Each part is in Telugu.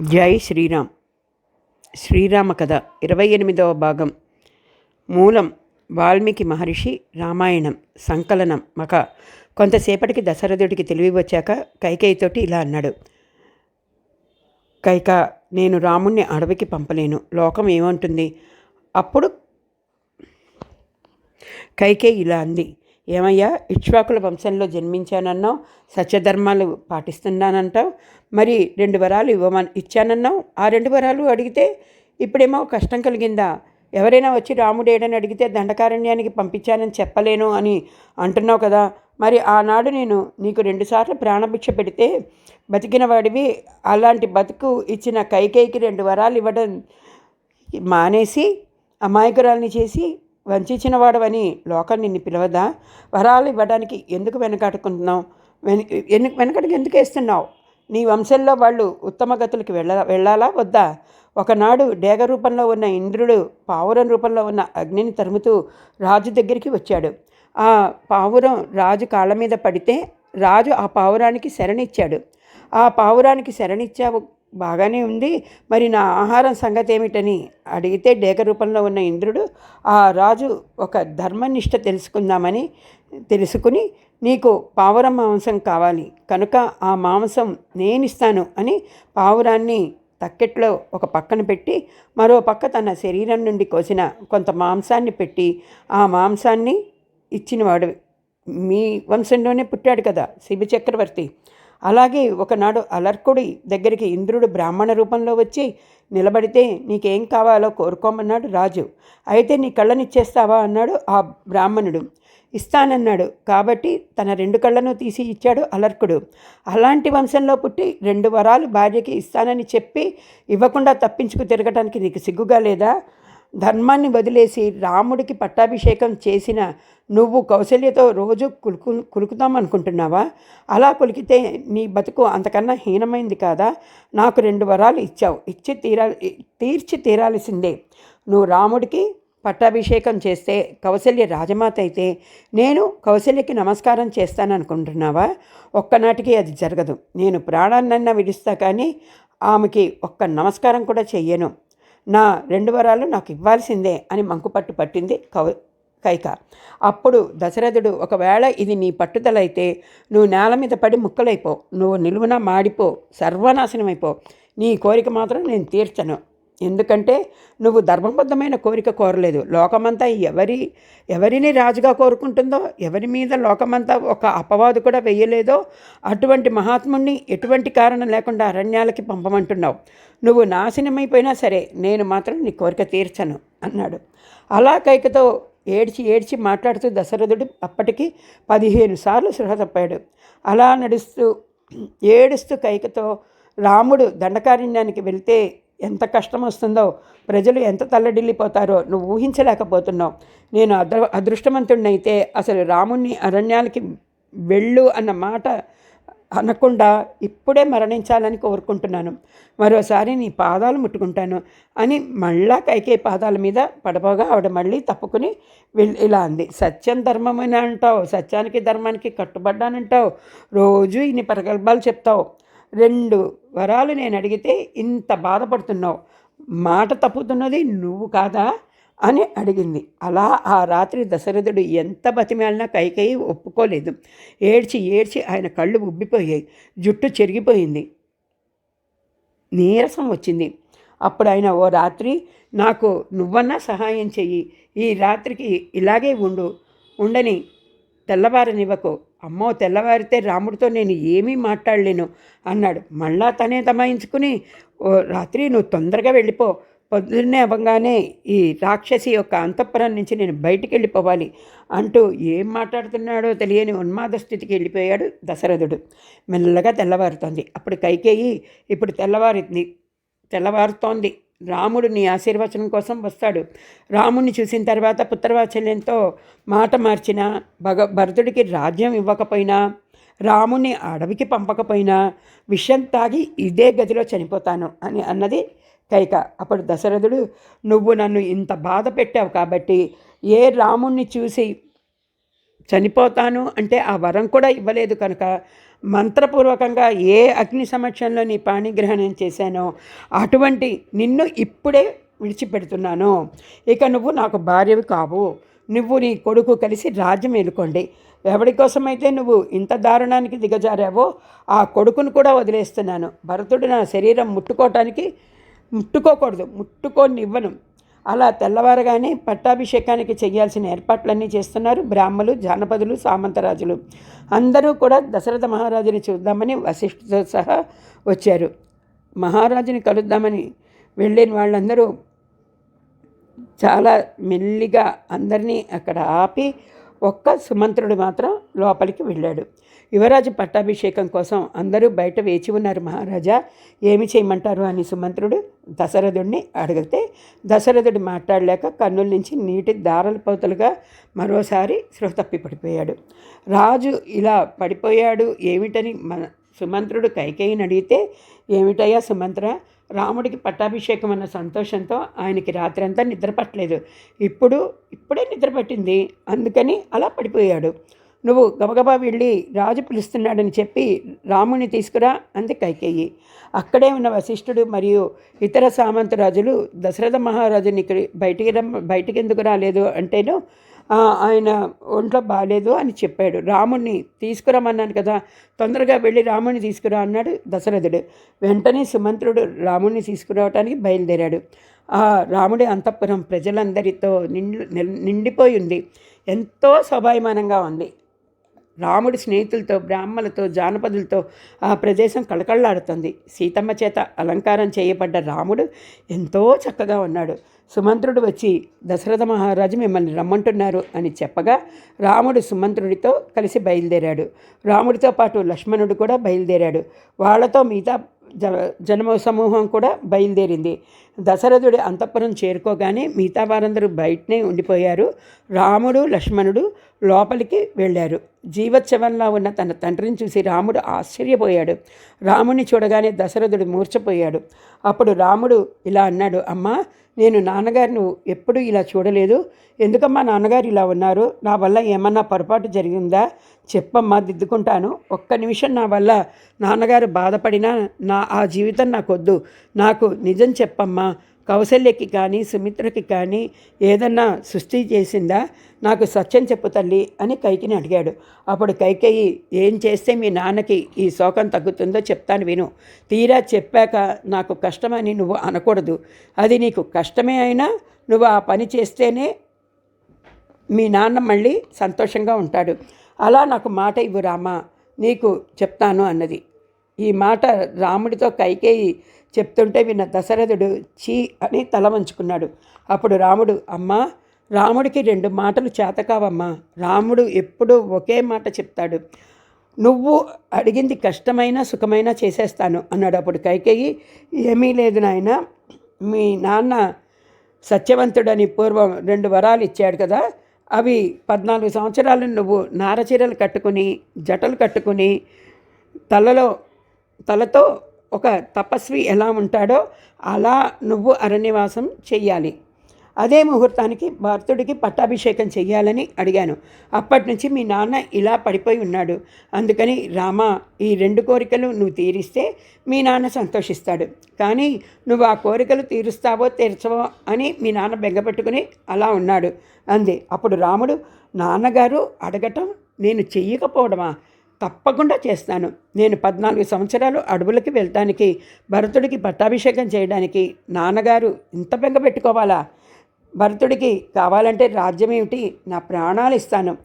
జై శ్రీరామ్. శ్రీరామ కథ ఇరవై ఎనిమిదవ భాగం. మూలం వాల్మీకి మహర్షి రామాయణం సంకలనం మక కొంతసేపటికి దశరథుడికి తెలివి వచ్చాక కైకేయితోటి ఇలా అన్నాడు. కైక నేను రాముణ్ణి అడవికి పంపలేను. లోకం ఏమంటుంది? అప్పుడు కైకేయి ఇలా అంది. ఏమయ్యా? ఇక్ష్వాకుల వంశంలో జన్మించానన్నావు సత్యధర్మాలు పాటిస్తున్నానంటావు మరి రెండు వరాలు ఇవ్వమని ఇచ్చానన్నావు. ఆ రెండు వరాలు అడిగితే ఇప్పుడేమో కష్టం కలిగిందా? ఎవరైనా వచ్చి రాముడేడని అడిగితే దండకారణ్యానికి పంపించానని చెప్పలేను అని అంటున్నావు కదా. మరి ఆనాడు నేను నీకు రెండుసార్లు ప్రాణభిక్ష పెడితే బతికిన వాడివి అలాంటి బతుకు ఇచ్చిన కైకేయికి రెండు వరాలు ఇవ్వడం మానేసి అమాయకురాల్ని చేసి వంచిన లోకం నిన్ను పిలవదా? వరాలు ఇవ్వడానికి ఎందుకు వెనకాడుకుంటున్నావు? వెను ఎందుకు వెనకడికి ఎందుకు వేస్తున్నావు? నీ వంశంలో వాళ్ళు ఉత్తమగతులకి వెళ్ళ వెళ్ళాలా? వద్దా? ఒకనాడు డేగ రూపంలో ఉన్న ఇంద్రుడు పావురం రూపంలో ఉన్న అగ్నిని తరుముతూ రాజు దగ్గరికి వచ్చాడు. ఆ పావురం రాజు కాళ్ళ మీద పడితే రాజు ఆ పావురానికి శరణిచ్చాడు. ఆ పావురానికి శరణిచ్చావు బాగానే ఉంది. మరి నా ఆహారం సంగతి ఏమిటని అడిగితే డేక రూపంలో ఉన్న ఇంద్రుడు ఆ రాజు ఒక ధర్మనిష్ట తెలుసుకుందామని తెలుసుకుని నీకు పావురం మాంసం కావాలి. కనుక ఆ మాంసం నేనిస్తాను అని పావురాన్ని తక్కెట్లో ఒక పక్కన పెట్టి మరో పక్క తన శరీరం నుండి కోసిన కొంత మాంసాన్ని పెట్టి ఆ మాంసాన్ని ఇచ్చినవాడు మీ వంశంలోనే పుట్టాడు కదా శిబి చక్రవర్తి అలాగే ఒకనాడు అలర్కుడి దగ్గరికి ఇంద్రుడు బ్రాహ్మణ రూపంలో వచ్చి నిలబడితే నీకేం కావాలో కోరుకోమన్నాడు రాజు. అయితే నీ కళ్ళనిచ్చేస్తావా? అన్నాడు ఆ బ్రాహ్మణుడు. ఇస్తానన్నాడు. కాబట్టి తన రెండు కళ్ళను తీసి ఇచ్చాడు అలర్కుడు. అలాంటి వంశంలో పుట్టి రెండు వరాలు భార్యకి ఇస్తానని చెప్పి ఇవ్వకుండా తప్పించుకు తిరగటానికి నీకు సిగ్గుగా లేదా? ధర్మాన్ని వదిలేసి రాముడికి పట్టాభిషేకం చేసిన నువ్వు కౌశల్యతో రోజు కులుకు కులుకుతాం అనుకుంటున్నావా అలా కులికితే నీ బతుకు అంతకన్నా హీనమైంది కాదా? నాకు రెండు వరాలు ఇచ్చావు. ఇచ్చి తీరా తీర్చి తీరాల్సిందే. నువ్వు రాముడికి పట్టాభిషేకం చేస్తే కౌశల్య రాజమాత అయితే నేను కౌశల్యకి నమస్కారం చేస్తాను అనుకుంటున్నావా ఒక్కనాటికి అది జరగదు. నేను ప్రాణాన్నన్నా విడుస్తా కానీ ఆమెకి ఒక్క నమస్కారం కూడా చెయ్యను. నా రెండు వరాలు నాకు ఇవ్వాల్సిందే అని మంకుపట్టు పట్టింది కౌ కైక. అప్పుడు దశరథుడు ఒకవేళ ఇది నీ పట్టుదల అయితే నువ్వు నేల మీద పడి ముక్కలైపో. నువ్వు నిలువున మాడిపో. సర్వనాశనమైపో. నీ కోరిక మాత్రం నేను తీర్చను. ఎందుకంటే నువ్వు ధర్మబద్ధమైన కోరిక కోరలేదు. లోకమంతా ఎవరి ఎవరిని రాజుగా కోరుకుంటుందో ఎవరి మీద లోకమంతా ఒక అపవాదు కూడా వేయలేదో అటువంటి మహాత్ముణ్ణి ఎటువంటి కారణం లేకుండా అరణ్యాలకి పంపమంటున్నావు. నువ్వు నాశనమైపోయినా సరే నేను మాత్రం నీ కోరిక తీర్చను అన్నాడు. అలా కైకతో ఏడ్చి ఏడ్చి మాట్లాడుతూ దశరథుడు అప్పటికి పదిహేను సార్లు సృహ తప్పాడు అలా నడుస్తూ ఏడుస్తూ కైకతో రాముడు దండకారణ్యానికి వెళ్తే ఎంత కష్టం వస్తుందో ప్రజలు ఎంత తల్లడిల్లిపోతారో నువ్వు ఊహించలేకపోతున్నావు. నేను అదృ అదృష్టవంతుడినైతే అసలు రాముణ్ణి అరణ్యాలకి వెళ్ళు అన్న మాట అనకుండా ఇప్పుడే మరణించాలని కోరుకుంటున్నాను. మరోసారి నీ పాదాలు ముట్టుకుంటాను అని మళ్ళా కైకే పాదాల మీద పడపోగా ఆవిడ మళ్ళీ తప్పుకుని వెళ్ళి ఇలా అంది. సత్యం ధర్మం అని అంటావు సత్యానికి ధర్మానికి కట్టుబడ్డానంటావు రోజు ఇన్ని ప్రగల్భాలు చెప్తావు. రెండు వరాలు నేను అడిగితే ఇంత బాధపడుతున్నావు? మాట తప్పుతున్నది నువ్వు కాదా? అని అడిగింది. అలా ఆ రాత్రి దశరథుడు ఎంత బతిమాలినా కైకేయి ఒప్పుకోలేదు. ఏడ్చి ఏడ్చి ఆయన కళ్ళు ఉబ్బిపోయాయి. జుట్టు చెరిగిపోయింది. నీరసం వచ్చింది. అప్పుడు ఆయన ఓ రాత్రి నాకు నువ్వన్నా సహాయం చెయ్యి. ఈ రాత్రికి ఇలాగే ఉండు. ఉండని తెల్లవారనివ్వకు. అమ్మో తెల్లవారితే రాముడితో నేను ఏమీ మాట్లాడలేను అన్నాడు. మళ్ళా తనే తమాయించుకుని ఓ రాత్రి నువ్వు తొందరగా వెళ్ళిపో. పొద్దున్నే అవ్వగానే ఈ రాక్షసి యొక్క అంతఃపురం నుంచి నేను బయటికి వెళ్ళిపోవాలి అంటూ ఏం మాట్లాడుతున్నాడో తెలియని ఉన్మాద స్థితికి వెళ్ళిపోయాడు దశరథుడు. మెల్లగా తెల్లవారుతోంది. అప్పుడు కైకేయి ఇప్పుడు తెల్లవారింది తెల్లవారుతోంది. రాముడు నీ ఆశీర్వచనం కోసం వస్తాడు. రాముడిని చూసిన తర్వాత పుత్రవాత్సల్యంతో మాట మార్చిన భగ భరతుడికి రాజ్యం ఇవ్వకపోయినా రాముని అడవికి పంపకపోయినా విషయం తాగి ఇదే గదిలో చనిపోతాను అని అన్నది కైక అప్పుడు దశరథుడు నువ్వు నన్ను ఇంత బాధ పెట్టావు కాబట్టి ఏ రాముణ్ణి చూసి చనిపోతాను అంటే ఆ వరం కూడా ఇవ్వలేదు కనుక మంత్రపూర్వకంగా ఏ అగ్ని సమక్షంలో నీ పాణిగ్రహణం చేశానో అటువంటి నిన్ను ఇప్పుడే విడిచిపెడుతున్నాను. ఇక నువ్వు నాకు భార్యవి కావు. నువ్వు నీ కొడుకు కలిసి రాజ్యం ఎలుకోండి ఎవరి కోసమైతే నువ్వు ఇంత దారుణానికి దిగజారావో ఆ కొడుకును కూడా వదిలేస్తున్నాను. భరతుడు నా శరీరం ముట్టుకోవటానికి ముట్టుకోకూడదు. ముట్టుకోనివ్వను. అలా తెల్లవారగానే పట్టాభిషేకానికి చేయాల్సిన ఏర్పాట్లన్నీ చేస్తున్నారు బ్రాహ్మలు జానపదులు సామంతరాజులు. అందరూ కూడా దశరథ మహారాజుని చూద్దామని వశిష్ఠతో సహా వచ్చారు. మహారాజుని కలుద్దామని వెళ్ళిన వాళ్ళందరూ చాలా మెల్లిగా అందరినీ అక్కడ ఆపి ఒక్క సుమంత్రుడు మాత్రం లోపలికి వెళ్ళాడు. యువరాజు పట్టాభిషేకం కోసం అందరూ బయట వేచి ఉన్నారు మహారాజా ఏమి చేయమంటారు? అని సుమంత్రుడు దశరథుడిని అడిగితే దశరథుడు మాట్లాడలేక కన్నుల నుంచి నీటి దారల పోతలుగా మరోసారి శృహ తప్పి పడిపోయాడు. రాజు ఇలా పడిపోయాడు ఏమిటని మన సుమంత్రుడు కైకేయిని అడిగితే ఏమిటయ్యా సుమంత్ర రాముడికి పట్టాభిషేకం అన్న సంతోషంతో ఆయనకి రాత్రంతా నిద్రపట్టలేదు ఇప్పుడు ఇప్పుడే నిద్ర పట్టింది. అందుకని అలా పడిపోయాడు. నువ్వు గబగబా వెళ్ళి రాజు పిలుస్తున్నాడని చెప్పి రాముని తీసుకురా అంది కైకేయి. అక్కడే ఉన్న వశిష్ఠుడు మరియు ఇతర సామంత రాజులు దశరథ మహారాజుని ఇక్కడ బయటికి రం బయటికి ఎందుకు రాలేదు అంటేను ఆయన ఒంట్లో బాగాలేదు అని చెప్పాడు. రాముణ్ణి తీసుకురమ్మన్నాను కదా తొందరగా వెళ్ళి రాముణ్ణి తీసుకురా అన్నాడు దశరథుడు. వెంటనే సుమంత్రుడు రాముణ్ణి తీసుకురావటానికి బయలుదేరాడు. ఆ రాముడి అంతఃపురం ప్రజలందరితో నిండి నిండిపోయి ఉంది. ఎంతో స్వభాయమానంగా ఉంది. రాముడి స్నేహితులతో బ్రాహ్మలతో జానపదులతో ఆ ప్రదేశం కళకళలాడుతుంది. సీతమ్మ చేత అలంకారం చేయబడ్డ రాముడు ఎంతో చక్కగా ఉన్నాడు. సుమంత్రుడు వచ్చి దశరథ మహారాజు మిమ్మల్ని రమ్మంటున్నారు అని చెప్పగా రాముడు సుమంత్రుడితో కలిసి బయలుదేరాడు. రాముడితో పాటు లక్ష్మణుడు కూడా బయలుదేరాడు. వాళ్ళతో మిగతా జ జనమ సమూహం కూడా బయలుదేరింది. దశరథుడి అంతఃపురం చేరుకోగానే మిగతా వారందరూ బయటనే ఉండిపోయారు. రాముడు లక్ష్మణుడు లోపలికి వెళ్ళారు. జీవోత్సవంలా ఉన్న తన తండ్రిని చూసి రాముడు ఆశ్చర్యపోయాడు. రాముని చూడగానే దశరథుడు మూర్చపోయాడు అప్పుడు రాముడు ఇలా అన్నాడు అమ్మా నేను నాన్నగారిని ఎప్పుడు ఇలా చూడలేదు. ఎందుకమ్మా నాన్నగారు ఇలా ఉన్నారు? నా వల్ల ఏమన్నా పొరపాటు జరిగిందా? చెప్పమ్మా దిద్దుకుంటాను. ఒక్క నిమిషం నా వల్ల నాన్నగారు బాధపడినా నా ఆ జీవితం నాకొద్దు. నాకు నిజం చెప్పమ్మా. కౌశల్యకి కానీ సుమిత్రకి కానీ ఏదన్నా సృష్టి చేసిందా? నాకు సత్యం చెప్పు తల్లి అని కైకిని అడిగాడు. అప్పుడు కైకేయి ఏం చేస్తే మీ నాన్నకి ఈ శోకం తగ్గుతుందో చెప్తాను విను. తీరా చెప్పాక నాకు కష్టమని నువ్వు అనకూడదు. అది నీకు కష్టమే అయినా నువ్వు ఆ పని చేస్తేనే మీ నాన్న మళ్ళీ సంతోషంగా ఉంటాడు. అలా నాకు మాట ఇవ్వు రామా. నీకు చెప్తాను అన్నది. ఈ మాట రాముడితో కైకేయి చెప్తుంటే విన్న దశరథుడు చీ అని తల వంచుకున్నాడు. అప్పుడు రాముడు అమ్మా రాముడికి రెండు మాటలు చేతకావమ్మా రాముడు ఎప్పుడూ ఒకే మాట చెప్తాడు. నువ్వు అడిగింది కష్టమైన సుఖమైనా చేసేస్తాను అన్నాడు. అప్పుడు కైకేయి ఏమీ లేదు నాయన మీ నాన్న సత్యవంతుడని పూర్వం రెండు వరాలు ఇచ్చాడు కదా. అవి పద్నాలుగు సంవత్సరాలు నువ్వు నారచీరలు కట్టుకుని జటలు కట్టుకుని తలలో తలతో ఒక తపస్వి ఎలా ఉంటాడో అలా నువ్వు అరణ్యవాసం చెయ్యాలి. అదే ముహూర్తానికి భర్తుడికి పట్టాభిషేకం చెయ్యాలని అడిగాను. అప్పటి నుంచి మీ నాన్న ఇలా పడిపోయి ఉన్నాడు. అందుకని రామా ఈ రెండు కోరికలు నువ్వు తీరిస్తే మీ నాన్న సంతోషిస్తాడు. కానీ నువ్వు ఆ కోరికలు తీరుస్తావో తీర్చవో అని మీ నాన్న బెంగపెట్టుకుని అలా ఉన్నాడు. అంది. అప్పుడు రాముడు నాన్నగారు అడగటం నేను చెయ్యకపోవడమా? తప్పకుండా చేస్తాను. నేను పద్నాలుగు సంవత్సరాలు అడవులకి వెళ్తానికి భరతుడికి పట్టాభిషేకం చేయడానికి నాన్నగారు ఇంత బెంగ పెట్టుకోవాలా? భరతుడికి కావాలంటే రాజ్యం ఏమిటి? నా ప్రాణాలు ఇస్తాను.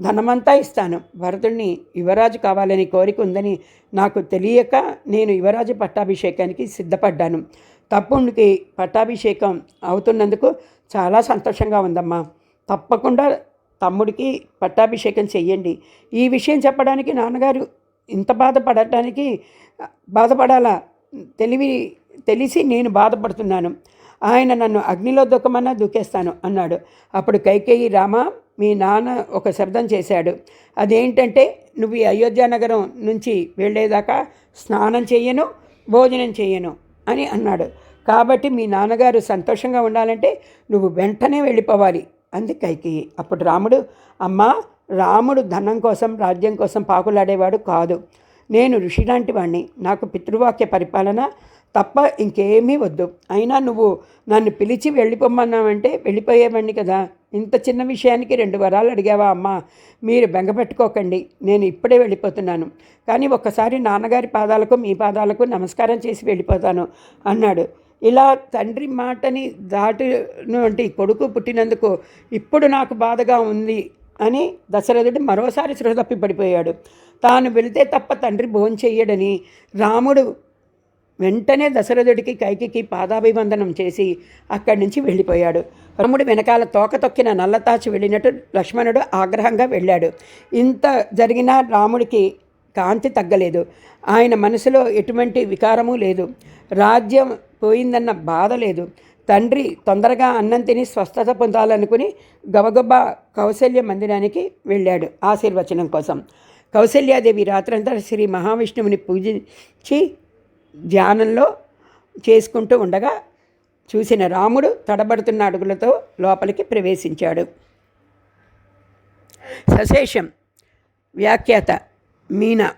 ధనమంతా ఇస్తాను. భరతుడిని యువరాజు కావాలని కోరిక ఉందని నాకు తెలియక నేను యువరాజు పట్టాభిషేకానికి సిద్ధపడ్డాను. తప్పుడికి పట్టాభిషేకం అవుతున్నందుకు చాలా సంతోషంగా ఉందమ్మా. తప్పకుండా తమ్ముడికి పట్టాభిషేకం చెయ్యండి. ఈ విషయం చెప్పడానికి నాన్నగారు ఇంత బాధపడటానికి బాధపడాలా? తెలివి తెలిసి నేను బాధపడుతున్నాను. ఆయన నన్ను అగ్నిలో దుఃఖమన్నా దూకేస్తాను అన్నాడు. అప్పుడు కైకేయి రామ మీ నాన్న ఒక శబ్దం చేశాడు. అదేంటంటే నువ్వు ఈ అయోధ్య నగరం నుంచి వెళ్ళేదాకా స్నానం చేయను భోజనం చేయను అని అన్నాడు. కాబట్టి మీ నాన్నగారు సంతోషంగా ఉండాలంటే నువ్వు వెంటనే వెళ్ళిపోవాలి. అంది కైకేయి అప్పుడు రాముడు అమ్మా రాముడు ధనం కోసం రాజ్యం కోసం పాకులాడేవాడు కాదు. నేను ఋషి లాంటి వాణ్ణి. నాకు పితృవాక్య పరిపాలన తప్ప ఇంకేమీ వద్దు. అయినా నువ్వు నన్ను పిలిచి వెళ్ళిపోమన్నావంటే వెళ్ళిపోయేవాడిని కదా. ఇంత చిన్న విషయానికి రెండు వరాలు అడిగావా అమ్మా? మీరు బెంగపెట్టుకోకండి. నేను ఇప్పుడే వెళ్ళిపోతున్నాను. కానీ ఒక్కసారి నాన్నగారి పాదాలకు మీ పాదాలకు నమస్కారం చేసి వెళ్ళిపోతాను అన్నాడు. ఇలా తండ్రి మాటని దాటినటువంటి కొడుకు పుట్టినందుకు ఇప్పుడు నాకు బాధగా ఉంది అని దశరథుడు మరోసారి సృహ తప్పి పడిపోయాడు. తాను వెళితే తప్ప తండ్రి భోంచెయ్యడని రాముడు వెంటనే దశరథుడికి కైకికి పాదాభివందనం చేసి అక్కడి నుంచి వెళ్ళిపోయాడు. రాముడు వెనకాల తోక తొక్కిన నల్లతాచి వెళ్ళినట్టు లక్ష్మణుడు ఆగ్రహంగా వెళ్ళాడు. ఇంత జరిగినా రాముడికి కాంతి తగ్గలేదు. ఆయన మనసులో ఎటువంటి వికారము లేదు. రాజ్యం పోయిందన్న బాధ లేదు. తండ్రి తొందరగా అన్నం తిని స్వస్థత పొందాలనుకుని గబగబ కౌశల్య మందిరానికి వెళ్ళాడు ఆశీర్వచనం కోసం. కౌశల్యాదేవి రాత్రంతా శ్రీ మహావిష్ణువుని పూజించి ధ్యానంలో చేసుకుంటూ ఉండగా చూసిన రాముడు తడబడుతున్న అడుగులతో లోపలికి ప్రవేశించాడు. సశేషం వ్యాఖ్యాత మీనా